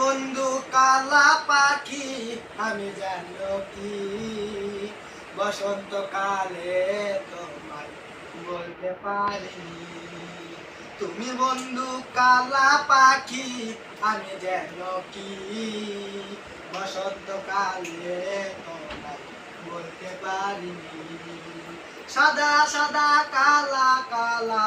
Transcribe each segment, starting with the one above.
বন্ধু কালা পাখি, আমি জানো কি? বসন্তকালে তোমায় বলতে পারি তুমি বন্ধু কালা পাখি, আমি যেন কি? বসন্তকালে তোমায় বলতে পারি সাদা সাদা কালা কালা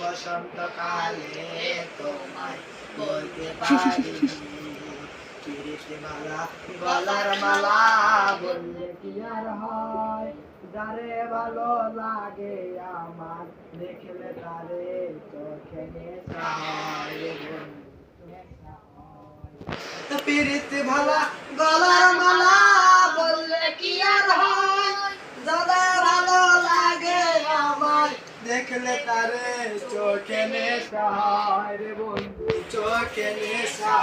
বসন্তকালে তোমায় বলতে কিরিতে মালা গলার মালা বললে কি আর হয় যারে ভালো লাগে আমার দেখলে তারে চোখে নেশা হয় পিরিতে ভালা দেখলে তারে চোখে নেশা হয় রে বন্ধু, চোখে নেশা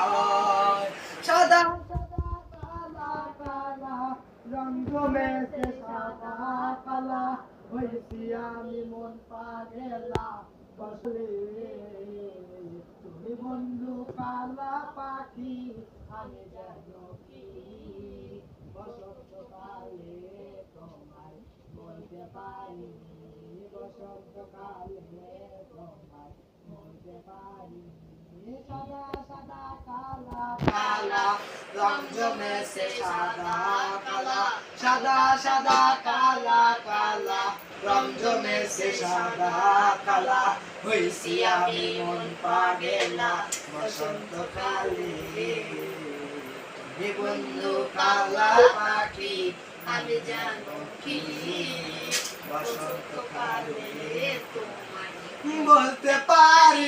সাদা সাদা কালা কালা রঙ জমেছে সাদা কালা আমি মন পাগেলা, বসলে তুমি বন্ধু কালা পাখি, আমি কি? বসন্তকালে তোমায় বলতে পারিনি সাদা কালা কালা সাদা কালা কালা কালা আমি মন পাগেলা, বসন্তকালে। তুমি বন্ধু কালা পাখি, আমি জানো কি? বসন্তকালে তোমায় বলতে পারিনি